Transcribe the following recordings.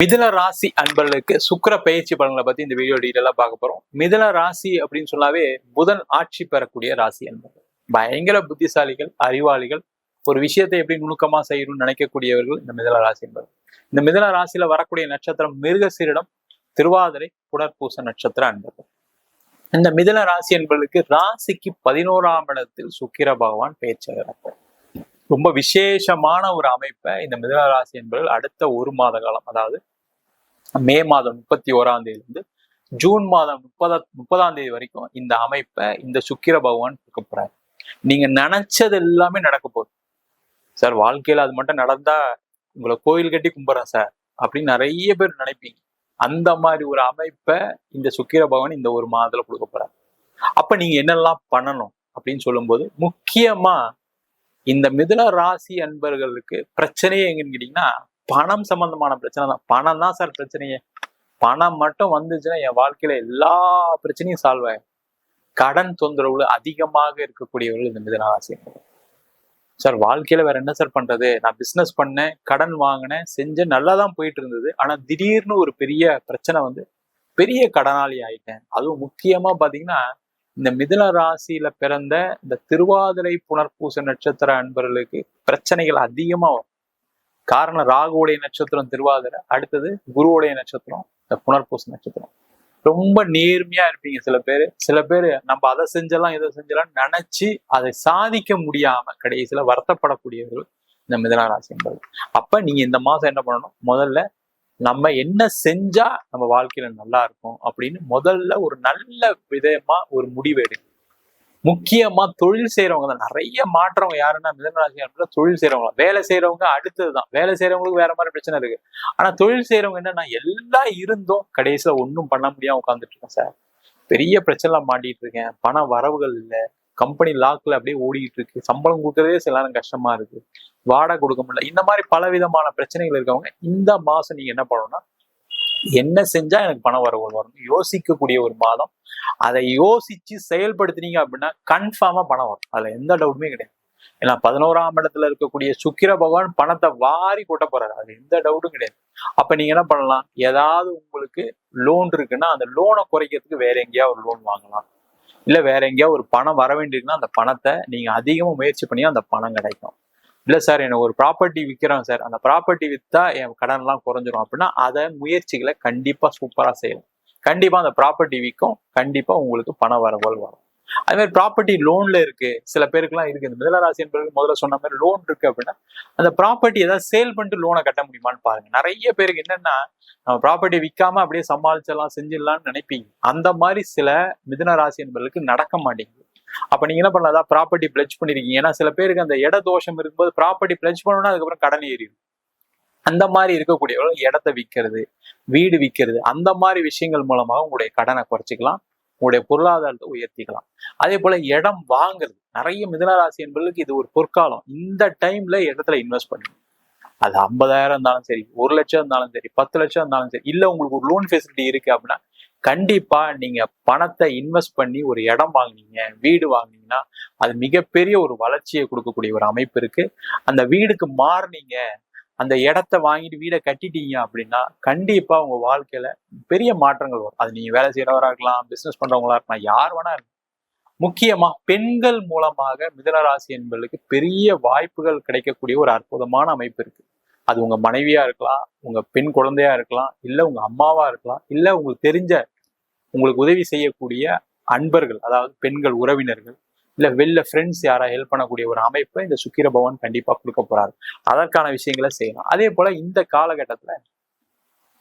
மிதுன ராசி அன்பர்களுக்கு சுக்கிர பயிற்சி பலன்களை பத்தி இந்த வீடியோ டீட்டெயிலாக பார்க்க போறோம். மிதுன ராசி அப்படின்னு சொன்னாவே புதன் ஆட்சி பெறக்கூடிய ராசி அன்பர்கள். பயங்கர புத்திசாலிகள் அறிவாளிகள். ஒரு விஷயத்தை எப்படி நுணுக்கமா செய்யணும்னு நினைக்கக்கூடியவர்கள் இந்த மிதுன ராசி என்பது இந்த மிதுன ராசியில வரக்கூடிய நட்சத்திரம் மிருகசீரிடம் திருவாதிரை புனர்பூச நட்சத்திர அன்பர்கள். இந்த மிதுன ராசி என்பதற்கு ராசிக்கு பதினோராம் இடத்தில் சுக்கிர பகவான் பேச்சாகிறார் ரொம்ப விசேஷமான ஒரு அமைப்பை இந்த மிதுன ராசி என்பவர்கள் அடுத்த ஒரு மாத காலம் அதாவது மே மாதம் முப்பத்தி ஓராம் தேதியிலிருந்து ஜூன் மாதம் முப்பதா முப்பதாம் தேதி வரைக்கும் இந்த அமைப்பை இந்த சுக்கிர பகவான் கொடுக்க போறாரு. நீங்க நினைச்சது எல்லாமே நடக்க போகுது. சார் வாழ்க்கையில அது மட்டும் நடந்தா உங்களை கோயில் கட்டி கும்பிட்றேன் சார் அப்படின்னு நிறைய பேர் நினைப்பீங்க. அந்த மாதிரி ஒரு அமைப்பை இந்த சுக்கிர பகவான் இந்த ஒரு மாதத்துல கொடுக்க போறாரு. அப்ப நீங்க என்னெல்லாம் பண்ணணும் அப்படின்னு சொல்லும்போது முக்கியமா இந்த மிதுன ராசி அன்பர்களுக்கு பிரச்சனையே எங்கன்னு கேட்டீங்கன்னா பணம் சம்பந்தமான பிரச்சனை தான். பணம் தான் சார் பிரச்சனையே. பணம் மட்டும் வந்துச்சுன்னா என் வாழ்க்கையில எல்லா பிரச்சனையும் சால்வ் ஆகும் கடன் தொந்தரவு அதிகமாக இருக்கக்கூடியவர்கள் இந்த மிதுன ராசி சார் வாழ்க்கையில வேற என்ன சார் பண்றது? நான் பிசினஸ் பண்ணேன் கடன் வாங்கினேன் செஞ்சேன் நல்லா தான் போயிட்டு இருந்தது ஆனா திடீர்னு ஒரு பெரிய பிரச்சனை வந்து பெரிய கடனாளி ஆயிட்டேன். அதுவும் முக்கியமா பாத்தீங்கன்னா இந்த மிதுன ராசியில பிறந்த இந்த திருவாதிரை புனர்பூச நட்சத்திர அன்பர்களுக்கு பிரச்சனைகள் அதிகமா வரும். காரணம் ராகுவுடைய நட்சத்திரம் திருவாதிரை அடுத்தது குருவுடைய நட்சத்திரம் இந்த புனர்பூச நட்சத்திரம். ரொம்ப நேர்மையா இருப்பீங்க சில பேர். சில பேர் நம்ம அதை செஞ்சலாம் இதை செஞ்சலாம் நினைச்சு அதை சாதிக்க முடியாம கடைசியில வருத்தப்படக்கூடியவர்கள் இந்த மிதுன ராசி என்பது அப்ப நீங்க இந்த மாசம் என்ன பண்ணணும்? முதல்ல நம்ம என்ன செஞ்சா நம்ம வாழ்க்கையில நல்லா இருக்கும் அப்படின்னு முதல்ல ஒரு நல்ல விதமா ஒரு முடிவு எடுங்க முக்கியமா தொழில் செய்யறவங்க தான். நிறைய மாற்றவங்க யாருன்னா மிதனராசி தொழில் செய்யறவங்க வேலை செய்யறவங்க அடுத்தது தான். வேலை செய்யறவங்களுக்கு வேற மாதிரி பிரச்சனை இருக்கு. ஆனா தொழில் செய்யறவங்க என்னன்னா எல்லாம் இருந்தும் கடைசியில ஒன்றும் பண்ண முடியாம உட்காந்துட்டு இருக்கேன் சார். பெரிய பிரச்சனை மாட்டிட்டு இருக்கேன். பண வரவுகள் இல்லை. கம்பெனி லாக்ல அப்படியே ஓடிட்டு இருக்கு சம்பளம் கொடுக்கறதே சில நேரம் கஷ்டமா இருக்கு. வாடகை கொடுக்க முடியல. இந்த மாதிரி பல விதமான பிரச்சனைகள் இருக்கவங்க இந்த மாசம் நீங்க என்ன பண்ணணும்னா என்ன செஞ்சா எனக்கு பணம் வரவுகள் வரும் யோசிக்கக்கூடிய ஒரு மாதம். அதை யோசிச்சு செயல்படுத்துனீங்க அப்படின்னா கன்ஃபார்மா பணம் வரும். அதுல எந்த டவுட்டுமே கிடையாது. ஏன்னா பதினோராம் இடத்துல இருக்கக்கூடிய சுக்கிர பகவான் பணத்தை வாரி கொட்ட போறாரு. அது எந்த டவுட்டும் கிடையாது. அப்ப நீங்க என்ன பண்ணலாம்? ஏதாவது உங்களுக்கு லோன் இருக்குன்னா அந்த லோனை குறைக்கிறதுக்கு வேற எங்கேயாவது ஒரு லோன் வாங்கலாம். இல்ல வேற எங்கேயாவது ஒரு பணம் வர வேண்டியிருக்குன்னா அந்த பணத்தை நீங்க அதிகமாக முயற்சி பண்ணி அந்த பணம் கிடைக்கும். இல்ல சார் எனக்கு ஒரு ப்ராப்பர்ட்டி விற்கிறோம் சார். அந்த ப்ராப்பர்ட்டி வித்தா என் கடன் எல்லாம் குறைஞ்சிரும் அப்படின்னா அதை முயற்சிகளை கண்டிப்பா சூப்பரா செய்யலாம் கண்டிப்பா அந்த ப்ராப்பர்ட்டி விற்கும் கண்டிப்பா உங்களுக்கு பண வரவுகள் வரும். அதே மாதிரி ப்ராப்பர்ட்டி லோன்ல இருக்கு. சில பேருக்குலாம் இருக்கு. இந்த மிதனராசி என்பவர்கள் முதல்ல சொன்ன மாதிரி லோன் இருக்கு அப்படின்னா அந்த ப்ராப்பர்ட்டி ஏதாவது சேல் பண்ணிட்டு லோனை கட்ட முடியுமான்னு பாருங்க. நிறைய பேருக்கு என்னன்னா நம்ம ப்ராப்பர்ட்டி விற்காம அப்படியே சமாளிச்சிடலாம் செஞ்சிடலாம்னு நினைப்பீங்க. அந்த மாதிரி சில மிதுன ராசி என்பதற்கு நடக்க மாட்டேங்குது. அப்ப நீங்க என்ன பண்ணலாம்? அதான் ப்ராப்பர்ட்டி பிளட்ஜ் பண்ணிருக்கீங்க. ஏன்னா சில பேருக்கு அந்த இட தோஷம் இருக்கும்போது ப்ராப்பர்ட்டி பிளட்ஜ் பண்ணணும்னா அதுக்கப்புறம் கடன் ஏறிடும். அந்த மாதிரி இருக்கக்கூடியவர்கள் இடத்த விற்கிறது வீடு விற்கிறது அந்த மாதிரி விஷயங்கள் மூலமாக உங்களுடைய கடனை குறைச்சிக்கலாம். உங்களுடைய பொருளாதாரத்தை உயர்த்திக்கலாம். அதே போல இடம் வாங்குறது. நிறைய மிதனராசி என்பதற்கு இது ஒரு பொற்காலம். இந்த டைம்ல இடத்துல இன்வெஸ்ட் பண்ணுங்க. அது ஐம்பதாயிரம் இருந்தாலும் சரி ஒரு லட்சம் இருந்தாலும் சரி பத்து லட்சம் இருந்தாலும் சரி இல்ல உங்களுக்கு ஒரு லோன் ஃபெசிலிட்டி இருக்கு அப்படின்னா கண்டிப்பா நீங்க பணத்தை இன்வெஸ்ட் பண்ணி ஒரு இடம் வாங்குனீங்க வீடு வாங்குனீங்கன்னா அது மிகப்பெரிய ஒரு வளர்ச்சியை கொடுக்கக்கூடிய ஒரு அமைப்பு இருக்கு. அந்த வீடுக்கு மாறுனீங்க அந்த இடத்த வாங்கிட்டு வீடை கட்டிட்டீங்க அப்படின்னா கண்டிப்பா உங்க வாழ்க்கையில பெரிய மாற்றங்கள் வரும். அது நீங்க வேலை செய்யறவரா இருக்கலாம் பிசினஸ் பண்றவங்களா இருக்கலாம் யார் வேணா இருக்கலாம். முக்கியமா பெண்கள் மூலமாக மிதனராசி என்பதற்கு பெரிய வாய்ப்புகள் கிடைக்கக்கூடிய ஒரு அற்புதமான அமைப்பு இருக்கு. அது உங்க மனைவியா இருக்கலாம் உங்க பெண் குழந்தையா இருக்கலாம் இல்ல உங்க அம்மாவா இருக்கலாம் இல்ல உங்களுக்கு தெரிஞ்ச உங்களுக்கு உதவி செய்யக்கூடிய அன்பர்கள் அதாவது பெண்கள் உறவினர்கள் இல்லை வெளில ஃப்ரெண்ட்ஸ் யாரா ஹெல்ப் பண்ணக்கூடிய ஒரு அமைப்பை இந்த சுக்கிர பவன் கண்டிப்பாக கொடுக்க போறாரு. அதற்கான விஷயங்களை செய்யலாம் அதே போல இந்த காலகட்டத்துல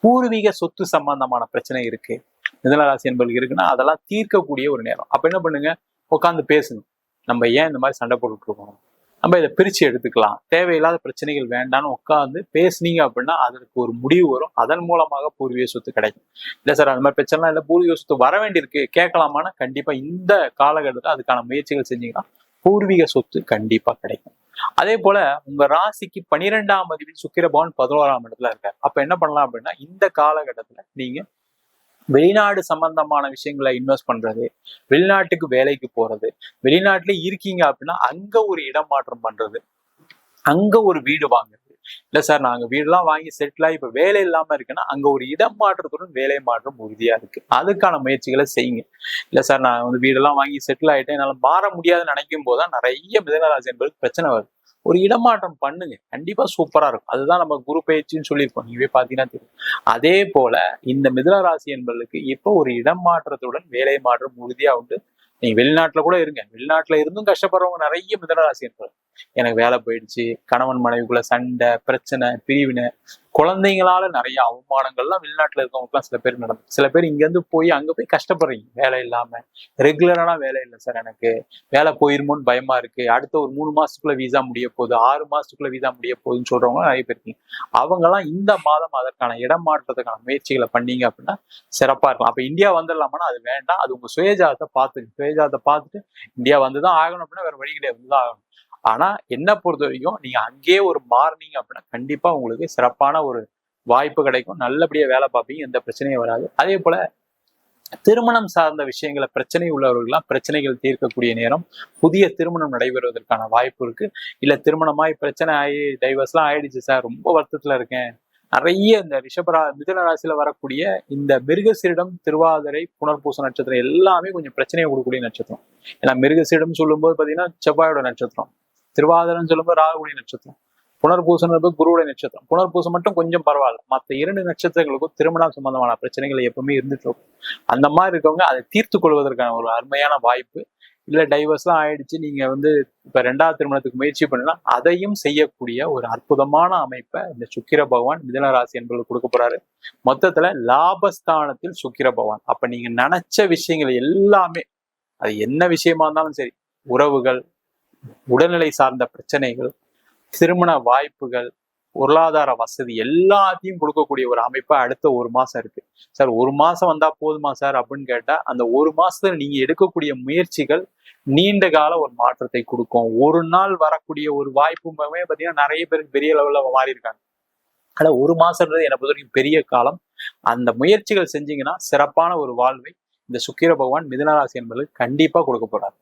பூர்வீக சொத்து சம்பந்தமான பிரச்சனை இருக்கு. மிதனராசி என்பது இருக்குன்னா அதெல்லாம் தீர்க்கக்கூடிய ஒரு நேரம். அப்ப என்ன பண்ணுங்க? உட்காந்து பேசுங்க நம்ம ஏன் இந்த மாதிரி சண்டை போட்டுட்டு இருக்கோம்? நம்ம இதை பிரித்து எடுத்துக்கலாம். தேவையில்லாத பிரச்சனைகள் வேண்டாம்னு உட்காந்து பேசுனீங்க அப்படின்னா அதற்கு ஒரு முடிவு வரும். அதன் மூலமாக பூர்வீக சொத்து கிடைக்கும். இல்லை சார் அந்த மாதிரி பிரச்சனைலாம் இல்லை. பூர்வீக சொத்து வர வேண்டியிருக்கு. கேட்கலாமான்னா கண்டிப்பா இந்த காலகட்டத்தில் அதுக்கான முயற்சிகள் செஞ்சீங்கன்னா பூர்வீக சொத்து கண்டிப்பா கிடைக்கும். அதே போல உங்க ராசிக்கு பனிரெண்டாம் அதிபதி சுக்கிரபவன் பதினோராம் இடத்துல இருக்காரு. அப்ப என்ன பண்ணலாம் அப்படின்னா இந்த காலகட்டத்துல நீங்க வெளிநாடு சம்பந்தமான விஷயங்களை இன்வெஸ்ட் பண்றது வெளிநாட்டுக்கு வேலைக்கு போறது வெளிநாட்டுல இருக்கீங்க அப்படின்னா அங்க ஒரு இடம் மாற்றம் பண்றது அங்க ஒரு வீடு வாங்குறது. இல்லை சார் நாங்கள் வீடெல்லாம் வாங்கி செட்டில் ஆகி வேலை இல்லாமல் இருக்குன்னா அங்கே ஒரு இடம் மாற்றத்துடன் வேலை மாற்றம் உறுதியாக இருக்குது அதுக்கான முயற்சிகளை செய்யுங்க. இல்லை சார் நான் வந்து வீடெல்லாம் வாங்கி செட்டில் ஆகிட்டேன் என்னால் மாற முடியாதுன்னு நினைக்கும் போதுதான் நிறைய மிதனராசி என்பது பிரச்சனை வருது. ஒரு இடமாற்றம் பண்ணுங்க. கண்டிப்பா சூப்பரா இருக்கும். அதுதான் நம்ம குரு பயிற்சின்னு சொல்லியிருக்கோம். நீவே பாத்தீங்கன்னா தெரியும். அதே போல இந்த மிதுன ராசி என்பதற்கு இப்போ ஒரு இடம் மாற்றத்துடன் வேலை மாற்றம் உறுதியா உண்டு. நீங்க வெளிநாட்டுல கூட இருங்க. வெளிநாட்டுல இருந்தும் கஷ்டப்படுறவங்க நிறைய மிதனராசி இருப்பாங்க எனக்கு வேலை போயிடுச்சு. கணவன் மனைவிக்குள்ள சண்டை பிரச்சனை பிரிவினை குழந்தைங்களால நிறைய அவமானங்கள்லாம் வெளிநாட்டுல இருக்கவங்களுக்குலாம் சில பேர் நடந்து சில பேர் இங்கேருந்து போய் அங்கே போய் கஷ்டப்படுறீங்க. வேலை இல்லாம. ரெகுலரான வேலை இல்லை சார் எனக்கு. வேலை போயிருமோன்னு பயமா இருக்கு. அடுத்த ஒரு மூணு மாசத்துக்குள்ள வீசா முடிய போகுது. ஆறு மாசத்துக்குள்ள வீசா முடிய போகுதுன்னு சொல்றவங்க நிறைய பேர் இருக்கீங்க. அவங்கெல்லாம் இந்த மாதம் அதற்கான இடம் மாற்றத்துக்கான முயற்சிகளை பண்ணீங்க அப்படின்னா சிறப்பா இருக்கும். அப்ப இந்தியா வந்துடலாமான்னா அது வேண்டாம். அது உங்க சுயஜாதத்தை பார்த்துக்கு சுயஜாதத்தை பார்த்துட்டு இந்தியா வந்துதான் ஆகணும் அப்படின்னா வேற வழி கிடையாது. வந்துதான் ஆகணும் ஆனா என்ன பொறுத்த வரைக்கும் நீங்க அங்கேயே ஒரு மாறினீங்க அப்படின்னா கண்டிப்பா உங்களுக்கு சிறப்பான ஒரு வாய்ப்பு கிடைக்கும். நல்லபடியா வேலை பார்ப்பீங்க எந்த பிரச்சனையும் வராது. அதே போல திருமணம் சார்ந்த விஷயங்களை பிரச்சனை உள்ளவர்கள்லாம் பிரச்சனைகள் தீர்க்கக்கூடிய நேரம் புதிய திருமணம் நடைபெறுவதற்கான வாய்ப்பு இருக்கு. இல்ல திருமணமாய் பிரச்சனை ஆகி டைவர்ஸ்லாம் ஆயிடுச்சு சார் ரொம்ப வருத்தத்துல இருக்கேன். நிறைய இந்த ரிஷபரா மிதுன ராசியில வரக்கூடிய இந்த மிருகசீரிடம் திருவாதிரை புனர்பூச நட்சத்திரம் எல்லாமே கொஞ்சம் பிரச்சனையை கொடுக்கக்கூடிய நட்சத்திரம். ஏன்னா மிருகசீரிடம் சொல்லும்போது பாத்தீங்கன்னா செவ்வாயோட நட்சத்திரம். திருவாதிரன்னு சொல்லும்போது ராகுடைய நட்சத்திரம். புனர்பூசம் குருவுடைய நட்சத்திரம். புனர்பூசம் மட்டும் கொஞ்சம் பரவாயில்ல. மற்ற இரண்டு நட்சத்திரங்களுக்கும் திருமணம் சம்பந்தமான பிரச்சனைகள் எப்பவுமே இருந்துட்டு இருக்கும். அந்த மாதிரி இருக்கவங்க அதை தீர்த்து கொள்வதற்கான ஒரு அருமையான வாய்ப்பு. இல்லை டைவர்ஸ்லாம் ஆயிடுச்சு. நீங்க வந்து இப்ப ரெண்டாவது திருமணத்துக்கு முயற்சி பண்ணலாம். அதையும் செய்யக்கூடிய ஒரு அற்புதமான அமைப்பை இந்த சுக்கிர பகவான் மிதன ராசி என்பது கொடுக்க போறாரு. மொத்தத்துல லாபஸ்தானத்தில் சுக்கிர பகவான். அப்ப நீங்க நினைச்ச விஷயங்கள் எல்லாமே அது என்ன விஷயமா இருந்தாலும் சரி உறவுகள் உடல்நிலை சார்ந்த பிரச்சனைகள் திருமண வாய்ப்புகள் பொருளாதார வசதி எல்லாத்தையும் கொடுக்கக்கூடிய ஒரு அமைப்பு அடுத்த ஒரு மாசம் இருக்கு. சார் ஒரு மாசம் வந்தா போதுமா சார் அப்படின்னு கேட்டா அந்த ஒரு மாசத்துல நீங்க எடுக்கக்கூடிய முயற்சிகள் நீண்ட கால ஒரு மாற்றத்தை கொடுக்கும். ஒரு நாள் வரக்கூடிய ஒரு வாய்ப்புமே பாத்தீங்கன்னா நிறைய பேருக்கு பெரிய லெவல்ல மாறி இருக்காங்க. ஆனா ஒரு மாசம்ன்றது என்னை பொறுத்த வரைக்கும் பெரிய காலம். அந்த முயற்சிகள் செஞ்சீங்கன்னா சிறப்பான ஒரு வாழ்வை இந்த சுக்கிர பகவான் மிதனராசி என்பது கண்டிப்பா கொடுக்க போறாரு.